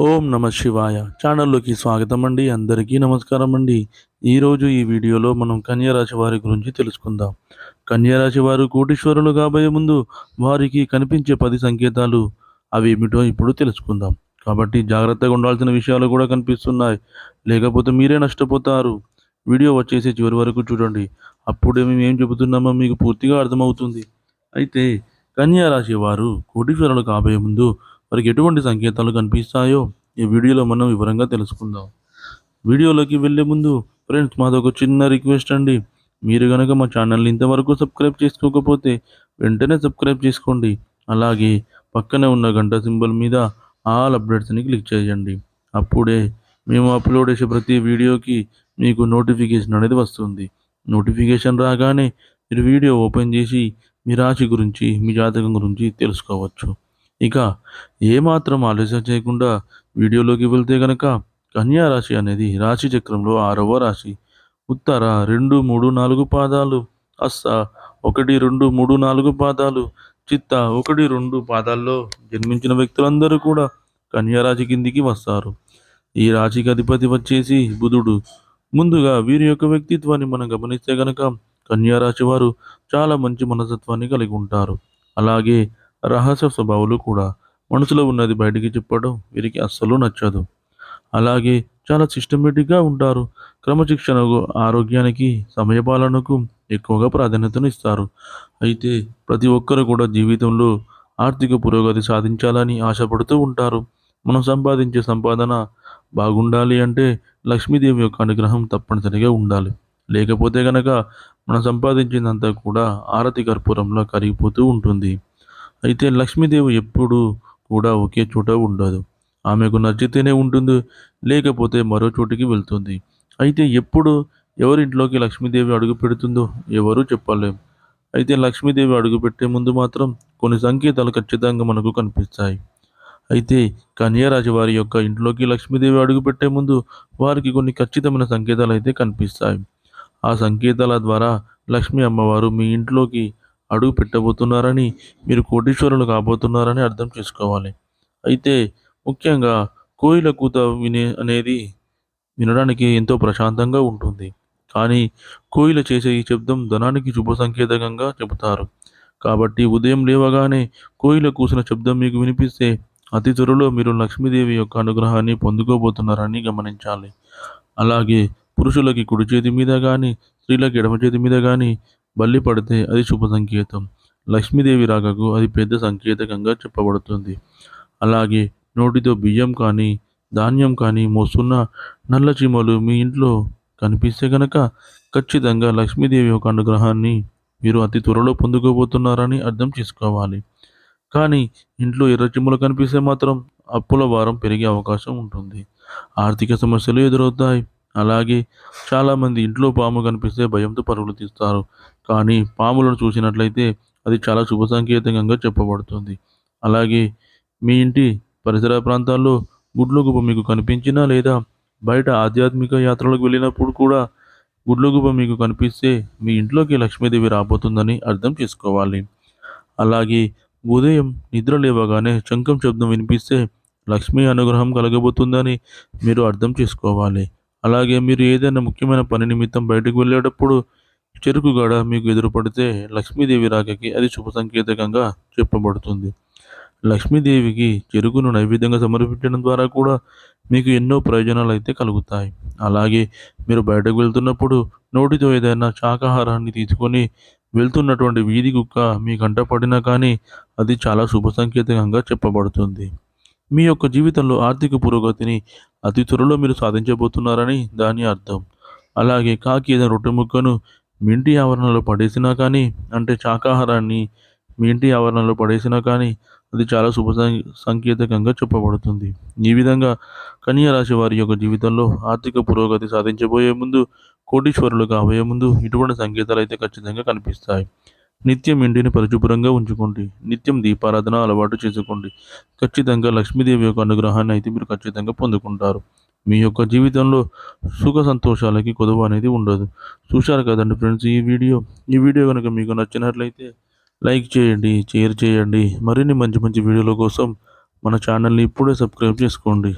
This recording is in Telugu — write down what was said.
ఓం నమ శివాయ. ఛానల్లోకి స్వాగతం అండి. అందరికీ నమస్కారం అండి. ఈరోజు ఈ వీడియోలో మనం కన్యారాశి వారి గురించి తెలుసుకుందాం. కన్యారాశి వారు కోటీశ్వరులు కాబోయే ముందు వారికి కనిపించే పది సంకేతాలు అవి ఏమిటో ఇప్పుడు తెలుసుకుందాం. కాబట్టి జాగ్రత్తగా ఉండాల్సిన విషయాలు కూడా కనిపిస్తున్నాయి. లేకపోతే మీరే నష్టపోతారు. వీడియో వచ్చేసి చివరి వరకు చూడండి. అప్పుడే మేము ఏం చెబుతున్నామో మీకు పూర్తిగా అర్థమవుతుంది. అయితే కన్యా రాశి వారు కోటీశ్వరులు కాబోయే ముందు వారికి ఎటువంటి సంకేతాలు కనిపిస్తాయో ఈ వీడియోలో మనం వివరంగా తెలుసుకుందాం. వీడియోలోకి వెళ్ళే ముందు ఫ్రెండ్స్ మాది ఒక చిన్న రిక్వెస్ట్ అండి. మీరు కనుక మా ఛానల్ని ఇంతవరకు సబ్స్క్రైబ్ చేసుకోకపోతే వెంటనే సబ్స్క్రైబ్ చేసుకోండి. అలాగే పక్కనే ఉన్న గంట సింబల్ మీద ఆల్ అప్డేట్స్ని క్లిక్ చేయండి. అప్పుడే మేము అప్లోడ్ చేసే ప్రతి వీడియోకి మీకు నోటిఫికేషన్ అనేది వస్తుంది. నోటిఫికేషన్ రాగానే మీరు వీడియో ఓపెన్ చేసి మీ రాశి గురించి మీ జాతకం గురించి తెలుసుకోవచ్చు. ఇక ఏమాత్రం ఆలస్యం చేయకుండా వీడియోలోకి వెళ్తే కనుక కన్యా రాశి అనేది రాశి చక్రంలో ఆరవ రాశి. ఉత్తర రెండు మూడు నాలుగు పాదాలు అస్స ఒకటి రెండు మూడు నాలుగు పాదాలు చిత్త ఒకటి రెండు పాదాల్లో జన్మించిన వ్యక్తులందరూ కూడా కన్యారాశి కిందికి వస్తారు. ఈ రాశికి అధిపతి వచ్చేసి బుధుడు. ముందుగా వీరి యొక్క వ్యక్తిత్వాన్ని మనం గమనిస్తే గనక కన్యారాశి వారు చాలా మంచి మనస్తత్వాన్ని కలిగి ఉంటారు. అలాగే రహస్య స్వభావాలు కూడా మనసులో ఉన్నది బయటికి చెప్పడం వీరికి అస్సలు నచ్చదు. అలాగే చాలా సిస్టమేటిక్గా ఉంటారు. క్రమశిక్షణకు ఆరోగ్యానికి సమయపాలనకు ఎక్కువగా ప్రాధాన్యతను ఇస్తారు. అయితే ప్రతి ఒక్కరు కూడా జీవితంలో ఆర్థిక పురోగతి సాధించాలని ఆశపడుతూ ఉంటారు. మనం సంపాదించే సంపాదన బాగుండాలి అంటే లక్ష్మీదేవి యొక్క అనుగ్రహం తప్పనిసరిగా ఉండాలి. లేకపోతే గనక మనం సంపాదించినంత కూడా ఆరతి కర్పూరంలో కరిగిపోతూ ఉంటుంది. అయితే లక్ష్మీదేవి ఎప్పుడు కూడా ఒకే చోట ఉండదు. ఆమెకు నచ్చితేనే ఉంటుంది లేకపోతే మరో చోటికి వెళ్తుంది. అయితే ఎప్పుడు ఎవరింట్లోకి లక్ష్మీదేవి అడుగు పెడుతుందో ఎవరూ చెప్పలేం. అయితే లక్ష్మీదేవి అడుగు పెట్టే ముందు మాత్రం కొన్ని సంకేతాలు ఖచ్చితంగా మనకు కనిపిస్తాయి. అయితే కన్యారాశి వారి యొక్క ఇంట్లోకి లక్ష్మీదేవి అడుగు పెట్టే ముందు వారికి కొన్ని ఖచ్చితమైన సంకేతాలు అయితే కనిపిస్తాయి. ఆ సంకేతాల ద్వారా లక్ష్మీ అమ్మవారు మీ ఇంట్లోకి అడుగు పెట్టబోతున్నారని మీరు కోటీశ్వరులు కాబోతున్నారని అర్థం చేసుకోవాలి. అయితే ముఖ్యంగా కోయిల కూత వినే అనేది వినడానికి ఎంతో ప్రశాంతంగా ఉంటుంది. కానీ కోయిల చేసే ఈ శబ్దం ధనానికి శుభ సంకేతకంగా చెబుతారు. కాబట్టి ఉదయం లేవగానే కోయిల కూసిన శబ్దం మీకు వినిపిస్తే అతి త్వరలో మీరు లక్ష్మీదేవి యొక్క అనుగ్రహాన్ని పొందుకోబోతున్నారని గమనించాలి. అలాగే పురుషులకి కుడి చేతి మీద కానీ స్త్రీలకు ఎడమ చేతి మీద కానీ బల్లి పడితే అది శుభ సంకేతం. లక్ష్మీదేవి రాకకు అది పెద్ద సంకేతకంగా చెప్పబడుతుంది. అలాగే నోటితో బియ్యం కానీ ధాన్యం కానీ మోస్తున్న నల్ల చీమలు మీ ఇంట్లో కనిపిస్తే కనుక ఖచ్చితంగా లక్ష్మీదేవి యొక్క అనుగ్రహాన్ని మీరు అతి త్వరలో పొందుకోబోతున్నారని అర్థం చేసుకోవాలి. కానీ ఇంట్లో ఎర్రచిమ్మలు కనిపిస్తే మాత్రం అప్పుల భారం పెరిగే అవకాశం ఉంటుంది. ఆర్థిక సమస్యలు ఎదురవుతాయి. అలాగే చాలామంది ఇంట్లో పాము కనిపిస్తే భయంతో పరుగులు తీస్తారు. కానీ పాములను చూసినట్లయితే అది చాలా శుభ సంకేతంగా చెప్పబడుతుంది. అలాగే మీ ఇంటి పరిసర ప్రాంతాల్లో గుడ్ల గుబ మీకు కనిపించినా లేదా బయట ఆధ్యాత్మిక యాత్రలకు వెళ్ళినప్పుడు కూడా గుడ్ల గుబ మీకు కనిపిస్తే మీ ఇంట్లోకి లక్ష్మీదేవి రాబోతుందని అర్థం చేసుకోవాలి. అలాగే ఉదయం నిద్ర లేవగానే శంఖం శబ్దం వినిపిస్తే లక్ష్మీ అనుగ్రహం కలగబోతుందని మీరు అర్థం చేసుకోవాలి. అలాగే మీరు ఏదైనా ముఖ్యమైన పని నిమిత్తం బయటకు వెళ్ళేటప్పుడు చెరుకు గడ మీకు ఎదురుపడితే లక్ష్మీదేవి రాకకి అది శుభ సంకేతకంగా చెప్పబడుతుంది. లక్ష్మీదేవికి చెరుకును నైవేద్యంగా సమర్పించడం ద్వారా కూడా మీకు ఎన్నో ప్రయోజనాలు అయితే కలుగుతాయి. అలాగే మీరు బయటకు వెళ్తున్నప్పుడు నోటితో ఏదైనా శాకాహారాన్ని తీసుకొని వెళ్తున్నటువంటి వీధి కుక్క మీ కంట పడినా కానీ అది చాలా శుభ సంకేతకంగా చెప్పబడుతుంది. మీ యొక్క జీవితంలో ఆర్థిక పురోగతిని అతి త్వరలో మీరు సాధించబోతున్నారని దాని అర్థం. అలాగే కాకి ఏదైనా రొట్టె ముక్కను మీ ఇంటి ఆవరణలో పడేసినా కానీ అంటే శాకాహారాన్ని మీ ఇంటి ఆవరణలో పడేసినా కానీ అది చాలా శుభ సంకేతకంగా చెప్పబడుతుంది. ఈ విధంగా కన్యా రాశి వారి యొక్క జీవితంలో ఆర్థిక పురోగతి సాధించబోయే ముందు కోటీశ్వరులు కాబోయే ముందు ఇటువంటి సంకేతాలు అయితే ఖచ్చితంగా కనిపిస్తాయి. నిత్యం ఇంటిని పరిశుభ్రంగా ఉంచుకోండి. నిత్యం దీపారాధన అలవాటు చేసుకోండి. ఖచ్చితంగా లక్ష్మీదేవి యొక్క అనుగ్రహాన్ని అయితే మీరు ఖచ్చితంగా పొందుకుంటారు. మీ యొక్క జీవితంలో సుఖ సంతోషాలకి కొదవ అనేది ఉండదు. చూశారు కదండి ఫ్రెండ్స్ ఈ వీడియో? ఈ వీడియో కనుక మీకు నచ్చినట్లయితే లైక్ చేయండి షేర్ చేయండి. మరిన్ని మంచి మంచి వీడియోల కోసం మన ఛానల్ని ఇప్పుడే సబ్స్క్రైబ్ చేసుకోండి.